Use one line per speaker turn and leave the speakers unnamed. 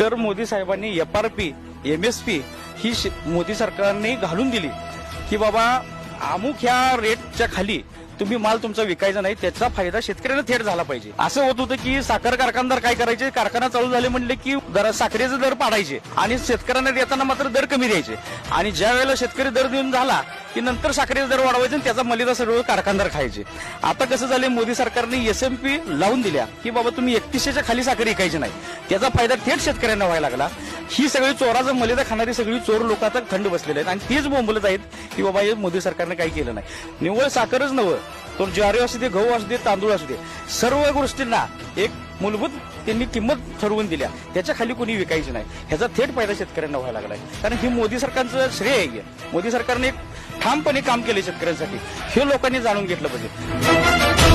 तर मोदी साहेबांनी F R P M S P ही शे- मोदी सरकारने घालून दिली. की बाबा अमुक ह्या रेटच्या खाली तुम्ही माल तुमचा विकायचा नाही त्याचा फायदा शेतकऱ्यांना थेट झाला पाहिजे. असं होत होतं की साखर कारखानदार काय करायचे? कारखाना चालू झाले म्हणले की दर साखरेचे दर पाडायचे आणि शेतकऱ्यांना देताना मात्र दर कमी द्यायचे. आणि ज्या वेळेला शेतकरी दर देऊन झाला की नंतर साखरेचा दर वाढवायचा आणि त्याचा मलिदा सर्व कारखानदार खायचे. आता कसं झालं मोदी सरकारने एस एम पी लावून दिल्या की बाबा तुम्ही एकतीसशेच्या खाली साखर विकायची नाही. त्याचा फायदा थेट शेतकऱ्यांना व्हायला लागला. ही सगळी चोराचा मलिदा खाणारी सगळी चोर लोक आता थंड बसलेले आहेत आणि तेच बोंबलत आहेत की बाबा हे मोदी सरकारने काही केलं नाही. निव्वळ साखरच नवं तो ज्वारी असू दे गहू असू दे तांदूळ असू दे सर्व गोष्टींना एक मूलभूत त्यांनी किंमत ठरवून दिल्या. त्याच्याखाली कोणी विकायची नाही. ह्याचा थेट फायदा शेतकऱ्यांना व्हायला लागलाय. कारण ही मोदी सरकारचं श्रेय आहे. मोदी सरकारने एक ठामपणे काम केले शेतकऱ्यांसाठी. हे लोकांनी जाणून घेतलं पाहिजे.